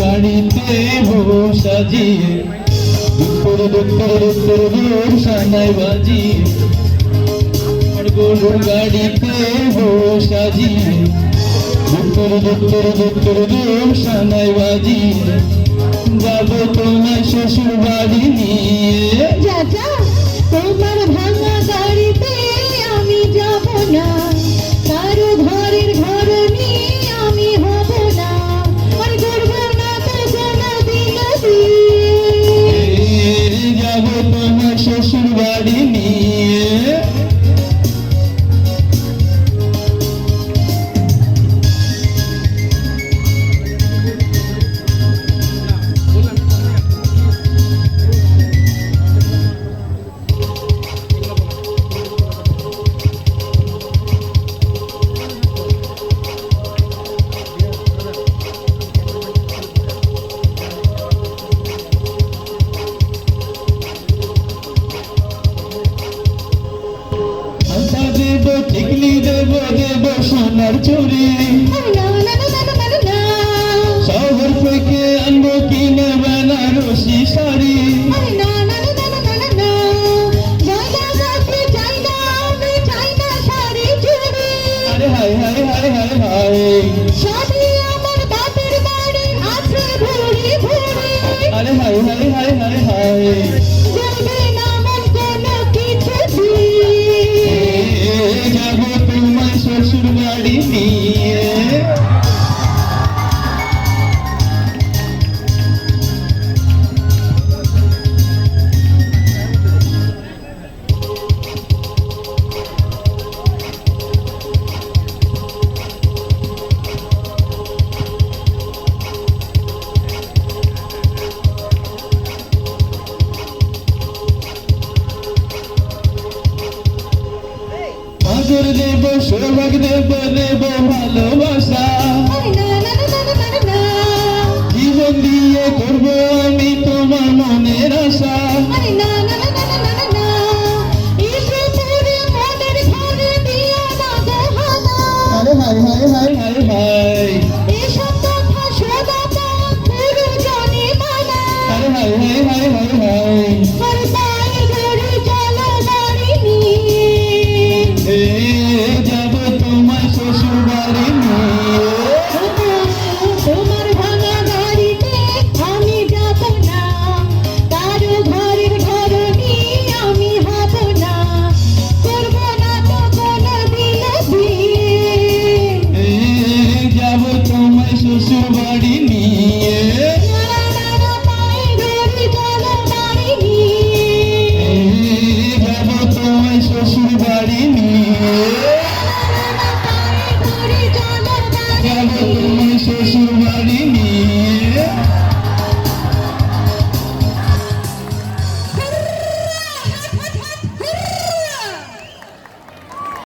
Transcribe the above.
গাড়িতে ভো সাজিয়ে, দুপুরে দুপুরে দুপুরে ভোর সানায় বাজিয়ে গরুর গাড়িতে ভো সাজিয়ে, দুপুরে দুপুরে দুপুরে ভোর সানায় বাজিয়ে, যাব তোমার শ্বশুর বাড়ি নিয়ে। যা তোমার ভাগ ঠিকলি দেব দেব সোনার চুরি। নজর দেব সৌভাগ দেব দেব ভালোবাসা। জীবন দিয়ে করব আমি তোমার মনের আশা। হায় হায় হায়। হায় হায়।